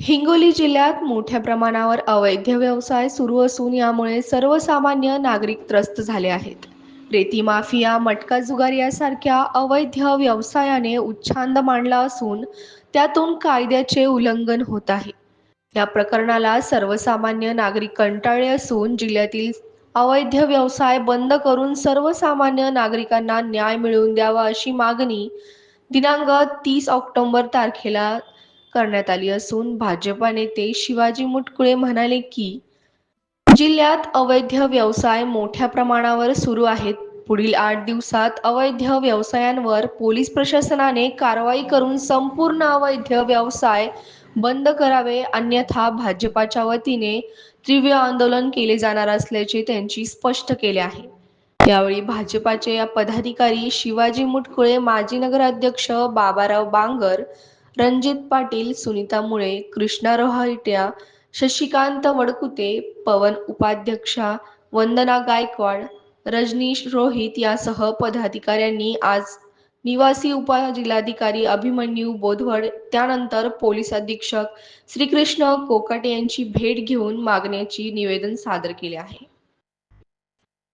हिंगोली जिल्ह्यात मोठ्या प्रमाणावर अवैध व्यवसाय सुरू असून यामुळे सर्वसामान्य नागरिक त्रस्त झाले आहेत. रेती माफिया मटका जुगार यासारख्या अवैध व्यवसायाने उच्छांद मांडला असून त्यातून कायद्याचे उल्लंघन होत आहे. या प्रकरणाला सर्वसामान्य नागरिक कंटाळले असून जिल्ह्यातील अवैध व्यवसाय बंद करून सर्वसामान्य नागरिकांना न्याय मिळवून द्यावा अशी मागणी दिनांक तीस ऑक्टोबर तारखेला करण्यात आली असून भाजपा नेते शिवाजी मुटकुळे म्हणाले की जिल्ह्यात अवैध व्यवसाय मोठ्या प्रमाणावर सुरू आहेत. पुढील आठ दिवसात अवैध व्यवसायांवर पोलीस प्रशासनाने कारवाई करून संपूर्ण अवैध व्यवसाय बंद करावे अन्यथा भाजपाच्या वतीने तीव्र आंदोलन केले जाणार असल्याचे त्यांची स्पष्ट केले आहे. यावेळी भाजपाचे या पदाधिकारी शिवाजी मुटकुळे माजी नगराध्यक्ष बाबाराव बांगर रणजित पाटील सुनीता मुळे कृष्णा रोहाट्या शशिकांत वडकुते पवन उपाध्यक्षा वंदना गायकवाड रजनीश रोहित यासह पदाधिकाऱ्यांनी आज निवासी उपजिल्हाधिकारी अभिमन्यू बोधवड त्यानंतर पोलीस अधीक्षक श्रीकृष्ण कोकाटे यांची भेट घेऊन मागण्याची निवेदन सादर केले आहे.